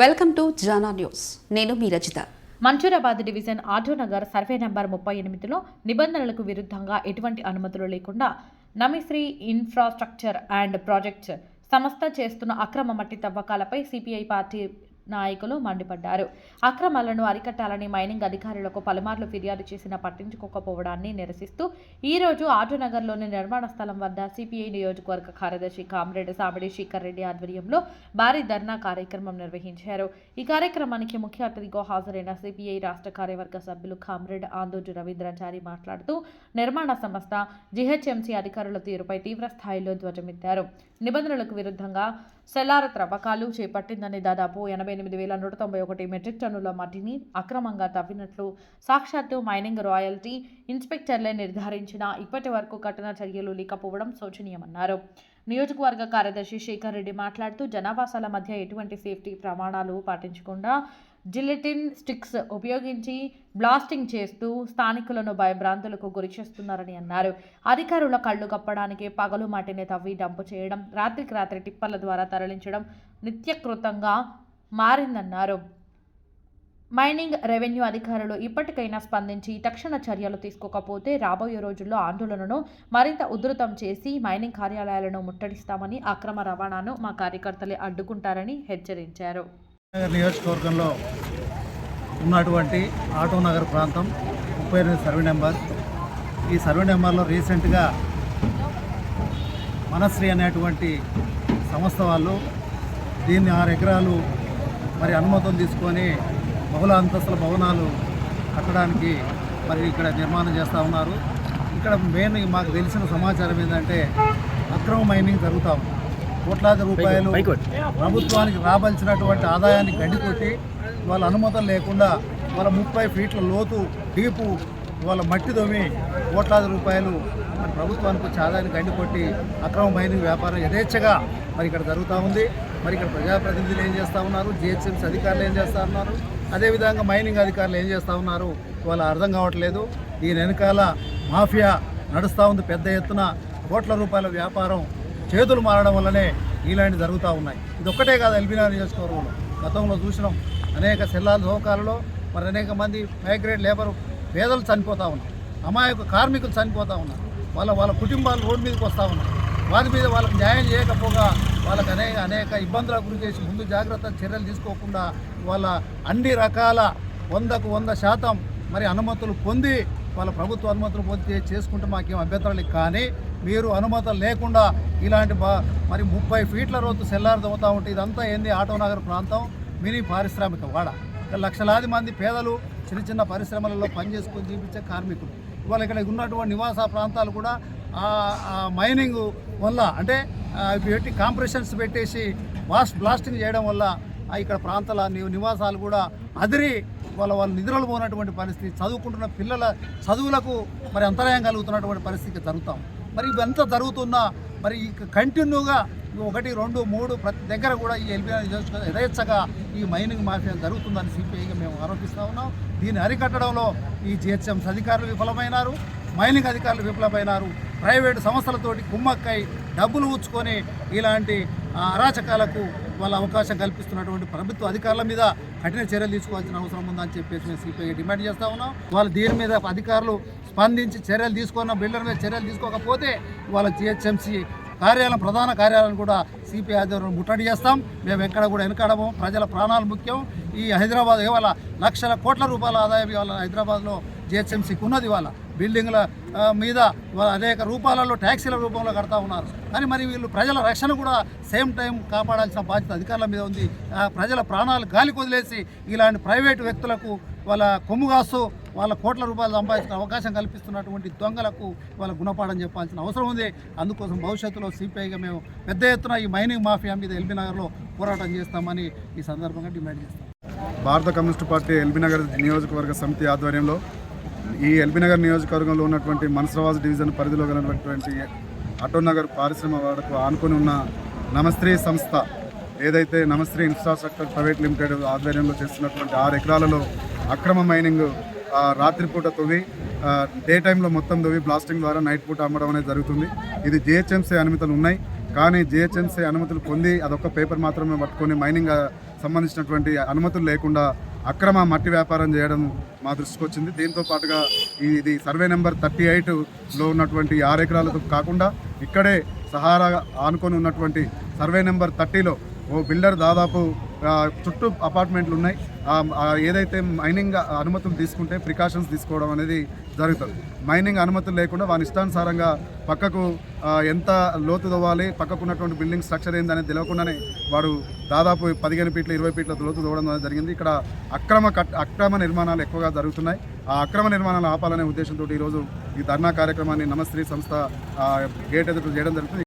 Welcome to Jana news. నేను మీ Rachitha. మంచూరాబాద్ division Autonagar survey number ముప్పై ఎనిమిదిలో నిబంధనలకు విరుద్ధంగా ఎటువంటి అనుమతులు లేకుండా నమిశ్రీ ఇన్ఫ్రాస్ట్రక్చర్ అండ్ ప్రాజెక్ట్స్ సంస్థ చేస్తున్న అక్రమ మట్టి తవ్వకాలపై సిపిఐ పార్టీ నాయకులు మండిపడ్డారు. అక్రమాలను అరికట్టాలని మైనింగ్ అధికారులకు పలుమార్లు ఫిర్యాదు చేసినా పట్టించుకోకపోవడాన్ని నిరసిస్తూ ఈ రోజు ఆటోనగర్లోని నిర్మాణ స్థలం వద్ద సిపిఐ నియోజకవర్గ కార్యదర్శి కామ్రేడ్ సామిడి శేఖర్ రెడ్డి ఆధ్వర్యంలో భారీ ధర్నా కార్యక్రమం నిర్వహించారు. ఈ కార్యక్రమానికి ముఖ్య అతిథిగా హాజరైన సిపిఐ రాష్ట్ర కార్యవర్గ సభ్యులు కామ్రేడ్ ఆందోజు రవీంద్రాచారి మాట్లాడుతూ నిర్మాణ సంస్థ జిహెచ్ఎంసీ అధికారుల తీరుపై తీవ్ర స్థాయిలో ధ్వజమెత్తారు. నిబంధనలకు విరుద్ధంగా సెల్లార త్రవ్వకాలు చేపట్టిందని దాదాపు ఎనభై ఎనిమిది వేల నూట తొంభై ఒకటి మెట్రిక్ టన్నుల మట్టిని అక్రమంగా తవ్వినట్లు సాక్షాత్తు మైనింగ్ రాయల్టీ ఇన్స్పెక్టర్లే నిర్ధారించిన ఇప్పటి వరకు కఠిన చర్యలు లేకపోవడం శోచనీయమన్నారు. నియోజకవర్గ కార్యదర్శి శేఖర్ రెడ్డి మాట్లాడుతూ జనావాసాల మధ్య ఎటువంటి సేఫ్టీ ప్రమాణాలు పాటించకుండా జిలెటిన్ స్టిక్స్ ఉపయోగించి బ్లాస్టింగ్ చేస్తూ స్థానికులను భయభ్రాంతులకు గురి చేస్తున్నారని అన్నారు. అధికారుల కళ్ళు కప్పడానికి పగలు మాటిని తవ్వి డంపు చేయడం రాత్రికి రాత్రి టిప్పర్ల ద్వారా తరలించడం నిత్యకృతంగా మారిందన్నారు. మైనింగ్ రెవెన్యూ అధికారులు ఇప్పటికైనా స్పందించి తక్షణ చర్యలు తీసుకోకపోతే రాబోయే రోజుల్లో ఆందోళనను మరింత ఉధృతం చేసి మైనింగ్ కార్యాలయాలను ముట్టడిస్తామని అక్రమ రవాణాను మా కార్యకర్తలే అడ్డుకుంటారని హెచ్చరించారు. నియోజకవర్గంలో ఉన్నటువంటి ఆటో నగర్ ప్రాంతం ముప్పై ఎనిమిది సర్వే నెంబర్. ఈ సర్వే నెంబర్లో రీసెంట్గా మనశ్రీ అనేటువంటి సంస్థ వాళ్ళు దీన్ని ఆరు ఎకరాలు మరి అనుమతులు తీసుకొని బహుళ అంతస్తుల భవనాలు కట్టడానికి మరి ఇక్కడ నిర్మాణం చేస్తూ ఉన్నారు. ఇక్కడ మెయిన్ మాకు తెలిసిన సమాచారం ఏంటంటే అక్రమ మైనింగ్ జరుగుతూ ఉంది. కోట్లాది రూపాయలు ప్రభుత్వానికి రావాల్సినటువంటి ఆదాయాన్ని గడ్డికొట్టి వాళ్ళ అనుమతులు లేకుండా వాళ్ళ ముప్పై ఫీట్ల లోతు డీపు వాళ్ళ మట్టి తోమి కోట్లాది రూపాయలు మరి ప్రభుత్వానికి వచ్చే ఆదాయాన్ని గండికొట్టి అక్రమ మైనింగ్ వ్యాపారం యథేచ్ఛగా మరి ఇక్కడ జరుగుతూ ఉంది. మరి ఇక్కడ ప్రజాప్రతినిధులు ఏం చేస్తూ ఉన్నారు? జిహెచ్ఎంసీ అధికారులు ఏం చేస్తూ ఉన్నారు? అదేవిధంగా మైనింగ్ అధికారులు ఏం చేస్తూ ఉన్నారు? వాళ్ళ అర్థం కావట్లేదు. దీని వెనకాల మాఫియా నడుస్తూ ఉంది. పెద్ద ఎత్తున కోట్ల రూపాయల వ్యాపారం చేతులు మారడం వల్లనే ఇలాంటివి జరుగుతూ ఉన్నాయి. ఇది ఒక్కటే కాదు ఎల్బీనా నియోజకవర్గంలో. గతంలో చూసినాం అనేక సెల్లాల సౌకాలలో మరి అనేక మంది మైగ్రేట్ లేబర్ పేదలు చనిపోతూ ఉన్నారు. అమాయక కార్మికులు చనిపోతూ ఉన్నారు. వాళ్ళ వాళ్ళ కుటుంబాలు రోడ్డు మీదకి వస్తూ ఉన్నారు. వారి మీద వాళ్ళకి న్యాయం చేయకపోగా వాళ్ళకి అనేక అనేక ఇబ్బందులకు గురి చేసి ముందు జాగ్రత్త చర్యలు తీసుకోకుండా వాళ్ళ అన్ని రకాల వందకు వంద శాతం మరి అనుమతులు పొంది వాళ్ళ ప్రభుత్వ అనుమతులు పొంది చేసుకుంటే మాకేం అభ్యంతరాలు కానీ మీరు అనుమతులు లేకుండా ఇలాంటి మరి ముప్పై ఫీట్ల రోజు సెల్లారు ఉంటే ఇదంతా ఏంది? ఆటోనగర్ ప్రాంతం మినీ పారిశ్రామిక వాడ. ఇక్కడ లక్షలాది మంది పేదలు చిన్న చిన్న పరిశ్రమలలో పనిచేసుకొని జీవించే కార్మికులు. ఇవాళ ఇక్కడ ఉన్నటువంటి నివాస ప్రాంతాలు కూడా మైనింగ్ వల్ల అంటే పెట్టి కాంప్రెషన్స్ పెట్టేసి వాస్ట్ బ్లాస్టింగ్ చేయడం వల్ల ఇక్కడ ప్రాంతాల నివాసాలు కూడా అదిరి వాళ్ళ వాళ్ళ నిద్రలు పోనటువంటి పరిస్థితి చదువుకుంటున్న పిల్లల చదువులకు మరి అంతరాయం కలుగుతున్నటువంటి పరిస్థితి జరుగుతాం మరి ఇవంతా జరుగుతున్నా మరి కంటిన్యూగా ఒకటి రెండు మూడు ప్రతి దగ్గర కూడా ఈ ఎల్బీఆర్ యథేచ్ఛగా ఈ మైనింగ్ మాఫియా జరుగుతుందని సిపిఐగా మేము ఆరోపిస్తూ ఉన్నాం. దీన్ని అరికట్టడంలో ఈ జిహెచ్ఎంస్ అధికారులు విఫలమైనారు మైనింగ్ అధికారులు విఫలమైనారు. ప్రైవేటు సంస్థలతోటి కుమ్మక్కై డబ్బులు ఉంచుకొని ఇలాంటి అరాచకాలకు వాళ్ళ అవకాశం కల్పిస్తున్నటువంటి ప్రభుత్వ అధికారుల మీద కఠిన చర్యలు తీసుకోవాల్సిన అవసరం ఉందని చెప్పేసి మేము సిపిఐ డిమాండ్ చేస్తా ఉన్నాం. వాళ్ళు దీని మీద అధికారులు స్పందించి చర్యలు తీసుకున్న బిల్డర్ మీద చర్యలు తీసుకోకపోతే వాళ్ళ జిహెచ్ఎంసీ కార్యాలయం ప్రధాన కార్యాలయం కూడా సిపిఐ ఆధ్వర్యంలో ముట్టడి చేస్తాం. మేము ఎక్కడ కూడా వెనకడము. ప్రజల ప్రాణాలు ముఖ్యం. ఈ హైదరాబాద్ ఇవాళ లక్షల కోట్ల రూపాయల ఆదాయం ఇవాళ హైదరాబాద్లో జిహెచ్ఎంసీకి ఉన్నది ఇవాళ బిల్డింగ్ల మీద అనేక రూపాలలో ట్యాక్సీల రూపంలో కడతా ఉన్నారు. కానీ మరి వీళ్ళు ప్రజల రక్షణ కూడా సేమ్ టైం కాపాడాల్సిన బాధ్యత అధికారుల మీద ఉంది. ప్రజల ప్రాణాలు గాలికి వదిలేసి ఇలాంటి ప్రైవేటు వ్యక్తులకు వాళ్ళ కొమ్ము వాళ్ళ కోట్ల రూపాయలు సంపాదించిన అవకాశం కల్పిస్తున్నటువంటి దొంగలకు వాళ్ళ గుణపాఠం చెప్పాల్సిన అవసరం ఉంది. అందుకోసం భవిష్యత్తులో సిపిఐగా మేము పెద్ద ఎత్తున ఈ మైనింగ్ మాఫియా మీద ఎల్బీ నగర్లో పోరాటం చేస్తామని ఈ సందర్భంగా డిమాండ్ చేస్తాం. భారత కమ్యూనిస్ట్ పార్టీ ఎల్బీ నగర్ నియోజకవర్గ సమితి ఆధ్వర్యంలో ఈ ఎల్బీనగర్ నియోజకవర్గంలో ఉన్నటువంటి మనసరావాజ్ డివిజన్ పరిధిలో గలటువంటి అటోనగర్ పారిశ్రమ వాడకు ఆనుకొని ఉన్న నమస్త్రీ సంస్థ ఏదైతే నమస్త్రీ ఇన్ఫ్రాస్ట్రక్చర్ ప్రైవేట్ లిమిటెడ్ ఆధ్వర్యంలో చేస్తున్నటువంటి ఆరు ఎకరాలలో అక్రమ మైనింగ్ రాత్రిపూట తవ్వి డే టైంలో మొత్తం తవ్వి బ్లాస్టింగ్ ద్వారా నైట్ పూట అమ్మడం అనేది జరుగుతుంది. ఇది జిహెచ్ఎంసీ అనుమతులు ఉన్నాయి. కానీ జిహెచ్ఎంసీ అనుమతులు పొంది అదొక పేపర్ మాత్రమే పట్టుకొని మైనింగ్ సంబంధించినటువంటి అనుమతులు లేకుండా అక్రమ మట్టి వ్యాపారం చేయడం మా దృష్టికి వచ్చింది. దీంతో పాటుగా ఇది సర్వే నెంబర్ థర్టీ ఎయిట్లో ఉన్నటువంటి ఆరు ఎకరాలతో కాకుండా ఇక్కడే సహారా ఆనుకొని ఉన్నటువంటి సర్వే నెంబర్ థర్టీలో ఓ బిల్డర్ దాదాపు చుట్టూ అపార్ట్మెంట్లు ఉన్నాయి. ఏదైతే మైనింగ్ అనుమతులు తీసుకుంటే ప్రికాషన్స్ తీసుకోవడం అనేది జరుగుతుంది. మైనింగ్ అనుమతులు లేకుండా వాని ఇష్టానుసారంగా పక్కకు ఎంత లోతు తవ్వాలి పక్కకు ఉన్నటువంటి బిల్డింగ్ స్ట్రక్చర్ ఏందనేది తెలియకుండానే వాడు దాదాపు పదిహేను ఫీట్ల ఇరవై ఫీట్ల లోతు తవ్వడం అనేది జరిగింది. ఇక్కడ అక్రమ కట్ అక్రమ నిర్మాణాలు ఎక్కువగా జరుగుతున్నాయి. ఆ అక్రమ నిర్మాణాలు ఆపాలనే ఉద్దేశంతో ఈరోజు ఈ ధర్నా కార్యక్రమాన్ని నమస్త్రీ సంస్థ గేట్ ఎదుట చేయడం జరుగుతుంది.